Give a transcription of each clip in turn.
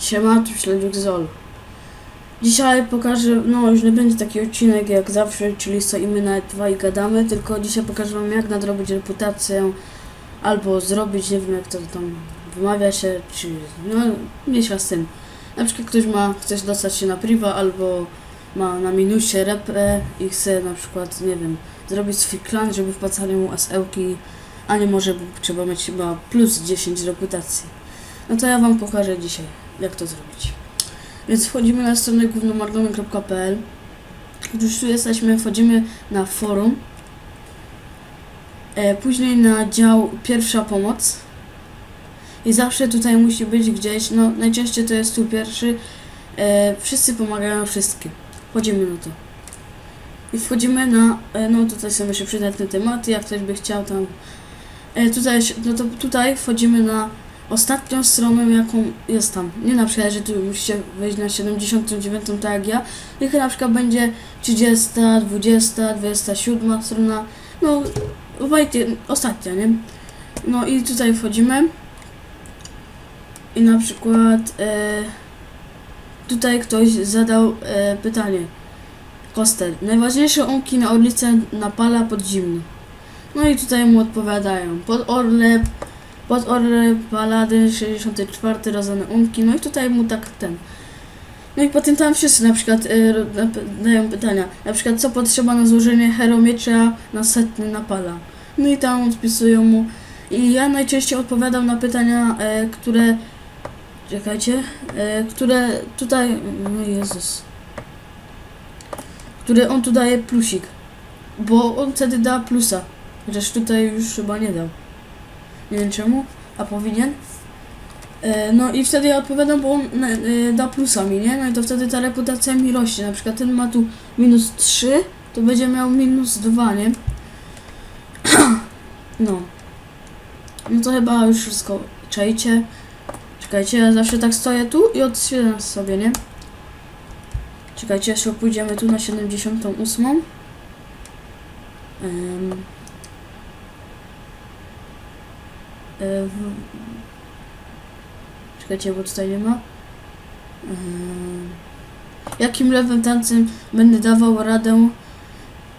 Siema, tu Zol. Dzisiaj pokażę, no już nie będzie taki odcinek jak zawsze, czyli stoimy na dwa i gadamy, tylko dzisiaj pokażę wam jak nadrobić reputację, albo zrobić, nie wiem jak to tam wymawia się, czy no mniejsza z tym. Na przykład ktoś ma, chce dostać się na priwa, albo ma na minusie repę i chce na przykład, nie wiem, zrobić swój klan, żeby wpłacali mu asełki, a nie może, bo trzeba mieć chyba plus 10 reputacji. No to ja wam pokażę dzisiaj, jak to zrobić. Więc wchodzimy na stronę głównomargony.pl Już tu jesteśmy, wchodzimy na forum. E, później na dział pierwsza pomoc. I zawsze tutaj musi być gdzieś, no najczęściej to jest tu pierwszy. E, wszyscy pomagają wszystkim. Wchodzimy na to. I wchodzimy na, e, no tutaj są jeszcze przydatne tematy, jak ktoś by chciał tam. Tutaj, no to tutaj wchodzimy na ostatnią stroną, jaką jest tam. Nie na przykład, że tu musicie wejść na 79, tak jak ja, tylko na przykład będzie 30, 20, 27 strona, no wejdzie, ostatnia, nie? No i tutaj wchodzimy i na przykład e, tutaj ktoś zadał e, pytanie. Kostel. Najważniejsze umki na orlicę napala pod zimno. No i tutaj mu odpowiadają. Pod orle pod Orle Paladyn 64 rodzone umki, no i tutaj mu tak ten. No i potem tam wszyscy na przykład y, dają pytania, na przykład co potrzeba na złożenie heromiecza na setny napala. No i tam odpisują mu. I ja najczęściej odpowiadam na pytania, e, które. Czekajcie, e, które tutaj. No Jezus. Które on tu daje plusik. Bo on wtedy da plusa. Chociaż tutaj już chyba nie dał. Nie wiem czemu, a powinien. E, no i wtedy ja odpowiadam, bo on e, da plusami, nie? No i to wtedy ta reputacja mi rośnie. Na przykład ten ma tu minus 3, to będzie miał minus 2, nie? No. No to chyba już wszystko czajcie. Czekajcie, ja zawsze tak stoję tu i odświeżam sobie, nie? Czekajcie, jeszcze pójdziemy tu na 78. Um, E, w... Czekajcie, bo tutaj nie ma. Ym, Jakim lewym tancem będę dawał radę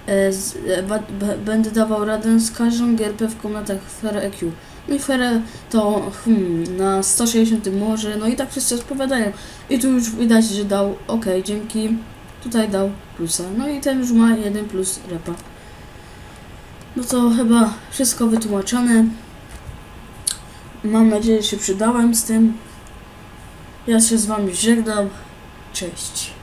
e, z, e, będę dawał radę z każdą gierpę w komnatach Fere EQ. No i Fere to hmm, na 160 może, no i tak wszyscy odpowiadają. I tu już widać, że dał ok, dzięki. Tutaj dał plusa. No i ten już ma 1 plus repa. No to chyba wszystko wytłumaczone. Mam nadzieję, że się przydałem z tym. Ja się z wami żegnam. Cześć.